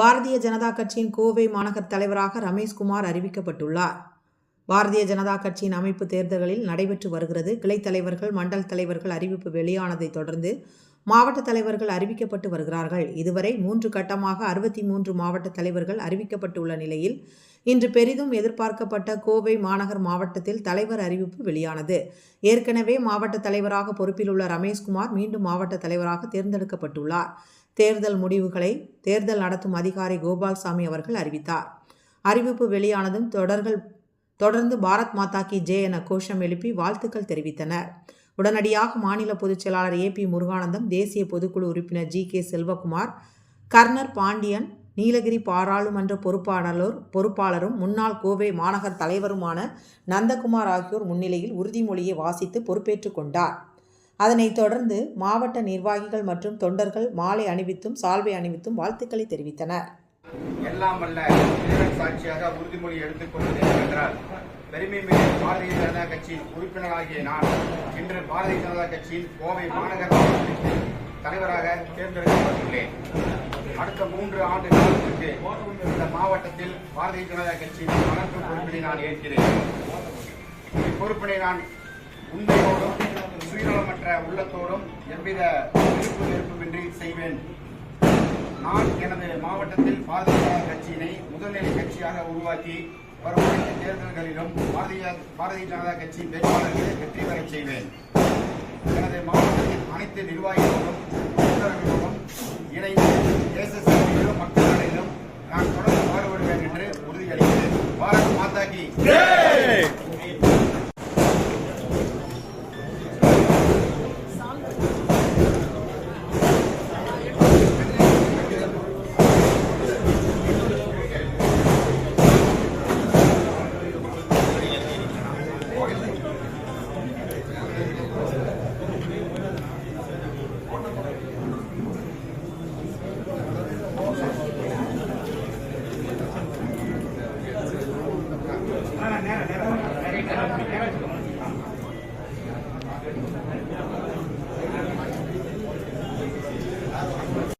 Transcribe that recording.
பாரதிய ஜனதா கட்சியின் கோவை மாநகர் தலைவராக ரமேஷ்குமார் அறிவிக்கப்பட்டுள்ளார். பாரதிய ஜனதா கட்சியின் அமைப்பு தேர்தல்களில் நடைபெற்று வருகிறது. கிளைத்தலைவர்கள் மண்டல் தலைவர்கள் அறிவிப்பு வெளியானதை தொடர்ந்து மாவட்ட தலைவர்கள் அறிவிக்கப்பட்டு வருகிறார்கள். இதுவரை மூன்று கட்டமாக அறுபத்தி மூன்று மாவட்ட தலைவர்கள் அறிவிக்கப்பட்டுள்ள நிலையில் இன்று பெரிதும் எதிர்பார்க்கப்பட்ட கோவை மாநகர் மாவட்டத்தில் தலைவர் அறிவிப்பு வெளியானது. ஏற்கனவே மாவட்ட தலைவராக பொறுப்பிலுள்ள ரமேஷ்குமார் மீண்டும் மாவட்ட தலைவராக தேர்ந்தெடுக்கப்பட்டுள்ளார். தேர்தல் முடிவுகளை தேர்தல் நடத்தும் அதிகாரி கோபால்சாமி அவர்கள் அறிவித்தார். அறிவிப்பு வெளியானதும் தொடர்கள் தொடர்ந்து பாரத் மாதா கி ஜே என கோஷம் எழுப்பி வாழ்த்துக்கள் தெரிவித்தனர். உடனடியாக மாநில பொதுச் செயலாளர் ஏ பி முருகானந்தம் தேசிய பொதுக்குழு உறுப்பினர் ஜி கே செல்வகுமார் கர்னர் பாண்டியன் நீலகிரி பாராளுமன்ற பொறுப்பாளர் பொறுப்பாளரும் முன்னாள் கோவை மாநகர் தலைவருமான நந்தகுமார் ஆகியோர் முன்னிலையில் உறுதிமொழியை வாசித்து பொறுப்பேற்றுக் கொண்டார். அதனைத் தொடர்ந்து மாவட்ட நிர்வாகிகள் மற்றும் தொண்டர்கள் மாலை அணிவித்தும் சால்வை அணிவித்தும் வாழ்த்துக்களை தெரிவித்தனர். எல்லாம் அல்ல இறைவன் சாட்சியாக உறுதிமொழி எடுத்துக்கொண்டது என்றால் பெருமை மிகு பாரதிய ஜனதா கட்சியின் உறுப்பினராகிய நான் இன்று பாரதிய ஜனதா கட்சியின் கோவை மாநகர தலைவராக தேர்ந்தெடுக்கப்பட்டுள்ளேன். அடுத்த மூன்று ஆண்டு காலத்திற்கு இந்த மாவட்டத்தில் பாரதிய ஜனதா கட்சியின் வளர்ப்பு பொறுப்பினை நான் ஏற்கிறேன். இப்பொறுப்பினை நான் உண்மையோடும் சுயநலமற்ற உள்ளத்தோடும் எவ்வித விருப்பு வெறுப்புமின்றி செய்வேன். நான் எனது மாவட்டத்தில் பாரதிய ஜனதா கட்சியினை முதல்நிலை கட்சியாக உருவாக்கி வரும் தேர்தல்களிலும் பாரதிய பாரதிய ஜனதா கட்சியின் வேட்பாளர்களை வெற்றி பெறச் செய்வேன். எனது மாவட்டத்தின் அனைத்து நிர்வாகிகளும் தொண்டர்களோடும் இணைந்து தேச சேவையிலும் மக்கள் நான் தொடர்ந்து பாடுபடுவேன் என்று உறுதியளிக்கிறேன் பாரத் மாதா கி.